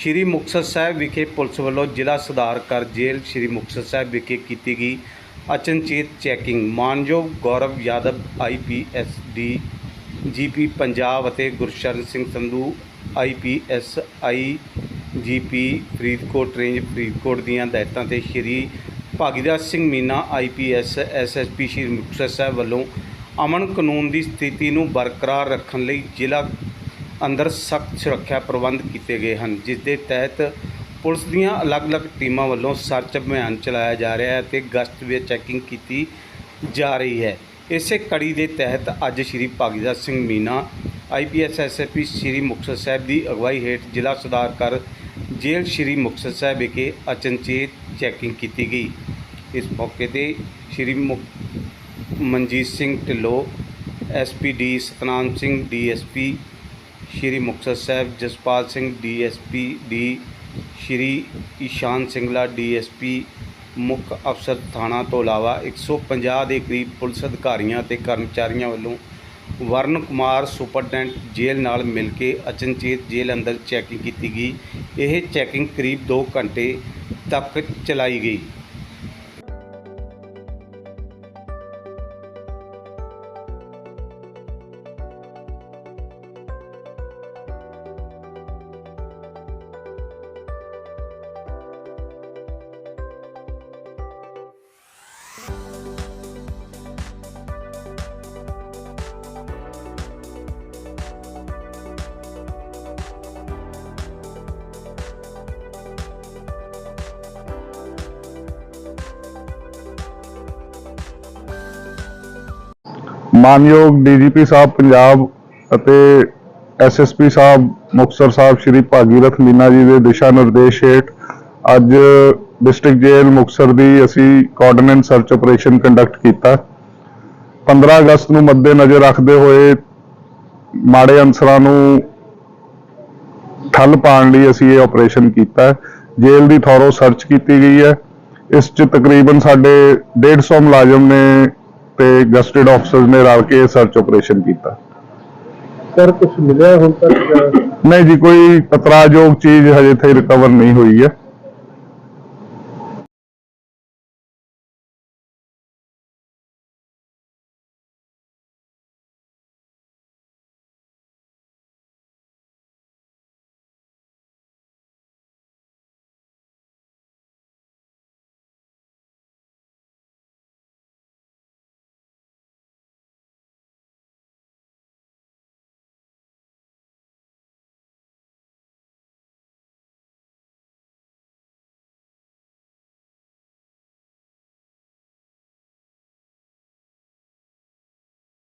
ਸ਼੍ਰੀ ਮੁਕਤਸਰ ਸਾਹਿਬ ਵਿਖੇ ਪੁਲਿਸ ਵੱਲੋਂ ਜ਼ਿਲ੍ਹਾ ਸੁਧਾਰ ਕਰ ਜੇਲ੍ਹ ਸ਼੍ਰੀ ਮੁਕਤਸਰ ਸਾਹਿਬ ਵਿਖੇ ਕੀਤੀ ਗਈ ਅਚਨਚੇਤ ਚੈਕਿੰਗ। ਮਾਨਯੋਗ Gaurav Yadav IPS D GP Punjab ਅਤੇ Gursharan Singh Sandhu IPS I GP Faridkot, range Faridkot ਦੀਆਂ ਹਦਾਇਤਾਂ ਤੇ ਸ਼੍ਰੀ ਭਾਗੀਦਾਸ ਸਿੰਘ ਮੀਨਾ ਆਈਪੀਐਸ ਐਸਐਸਪੀ ਸ਼੍ਰੀ ਮੁਕਤਸਰ ਸਾਹਿਬ ਵੱਲੋਂ ਅਮਨ ਕਾਨੂੰਨ ਦੀ ਸਥਿਤੀ ਨੂੰ ਬਰਕਰਾਰ ਰੱਖਣ ਲਈ ਜ਼ਿਲ੍ਹਾ ਅੰਦਰ ਸਖਤ ਸੁਰੱਖਿਆ ਪ੍ਰਬੰਧ ਕੀਤੇ ਗਏ ਹਨ ਜਿਸ ਦੇ ਤਹਿਤ ਪੁਲਿਸ ਦੀਆਂ ਅਲੱਗ-ਅਲੱਗ ਟੀਮਾਂ ਵੱਲੋਂ ਸਰਚ ਅਭਿਆਨ ਚਲਾਇਆ ਜਾ ਰਿਹਾ ਹੈ ਤੇ ਗਸ਼ਤ ਵਿੱਚ ਚੈਕਿੰਗ ਕੀਤੀ ਜਾ ਰਹੀ ਹੈ। ਇਸੇ ਕੜੀ ਦੇ ਤਹਿਤ ਅੱਜ ਸ਼੍ਰੀ ਭਾਗੀਦਾਸ ਸਿੰਘ ਮੀਨਾ ਆਈਪੀਐਸ ਐਸਐਸਪੀ ਸ਼੍ਰੀ ਮੁਕਤਸਰ ਸਾਹਿਬ ਦੀ ਅਗਵਾਈ ਹੇਠ ਜ਼ਿਲ੍ਹਾ ਸੁਧਾਰ ਕਰ ਜੇਲ੍ਹ ਸ਼੍ਰੀ ਮੁਕਤਸਰ ਸਾਹਿਬ ਵਿਖੇ ਅਚਨਚੇਤ ਚੈਕਿੰਗ ਕੀਤੀ ਗਈ। ਇਸ ਮੌਕੇ ਤੇ ਸ਼੍ਰੀ ਮੁਕ- Manjit Singh Dhillon SPD Satnam Singh DSP Shri Muktsar Sahib Jaspal Singh DSP D Shri Ishan Singla DSP ਮੁੱਖ ਅਫਸਰ ਥਾਣਾ ਤੋਂ ਇਲਾਵਾ 150 ਦੇ ਕਰੀਬ ਪੁਲਿਸ ਅਧਿਕਾਰੀਆਂ ਤੇ ਕਰਮਚਾਰੀਆਂ ਵੱਲੋਂ ਵਰਨ ਕੁਮਾਰ ਸੁਪਰਡੈਂਟ ਜੇਲ੍ਹ ਨਾਲ ਮਿਲ ਕੇ ਅਚਨਚੇਤ ਜੇਲ੍ਹ ਅੰਦਰ ਚੈਕਿੰਗ ਕੀਤੀ ਗਈ। ਇਹ ਚੈਕਿੰਗ ਕਰੀਬ 2 ਘੰਟੇ ਤੱਕ ਚਲਾਈ ਗਈ। ਮਾਨਯੋਗ ਡੀਜੀਪੀ ਸਾਹਿਬ ਪੰਜਾਬ ਅਤੇ ਐਸਐਸਪੀ ਸਾਹਿਬ, ਮੁਕਤਸਰ ਸਾਹਿਬ, ਸ਼੍ਰੀ ਭਾਗੀਰਥ ਮੀਨਾ ਜੀ ਦੇ ਦਿਸ਼ਾ ਨਿਰਦੇਸ਼ ਹੇਠ ਅੱਜ ਡਿਸਟ੍ਰਿਕਟ ਜੇਲ੍ਹ ਮੁਕਤਸਰ ਦੀ ਅਸੀਂ ਕੋਆਰਡੀਨੇਟ ਸਰਚ ਆਪਰੇਸ਼ਨ ਕੰਡਕਟ ਕੀਤਾ। 15 ਅਗਸਤ ਨੂੰ ਮੱਦੇਨਜ਼ਰ ਰੱਖਦੇ ਹੋਏ ਮਾੜੇ ਅਨਸਰਾਂ ਨੂੰ ਠੱਲ ਪਾਉਣ ਲਈ ਅਸੀਂ ਇਹ ਆਪਰੇਸ਼ਨ ਕੀਤਾ। ਜੇਲ੍ਹ ਦੀ ਥੋਰੋ ਸਰਚ ਕੀਤੀ ਗਈ ਹੈ। ਇਸ 'ਚ ਤਕਰੀਬਨ ਸਾਡੇ 150 ਮੁਲਾਜ਼ਮ ਨੇ ਤੇ ਗਸਟਡ ਆਫਸਰਸ ਨੇ ਰਲ ਕੇ ਸਰਚ ਆਪਰੇਸ਼ਨ ਕੀਤਾ। ਸਰ ਕੁਝ ਮਿਲਿਆ ਹੁਣ ਤੱਕ ਨਹੀਂ ਜੀ ਕੋਈ ਇਤਰਾਜ਼ਯੋਗ ਚੀਜ਼ ਹਜੇ ਤੱਕ ਰਿਕਵਰ ਨਹੀਂ ਹੋਈ ਹੈ।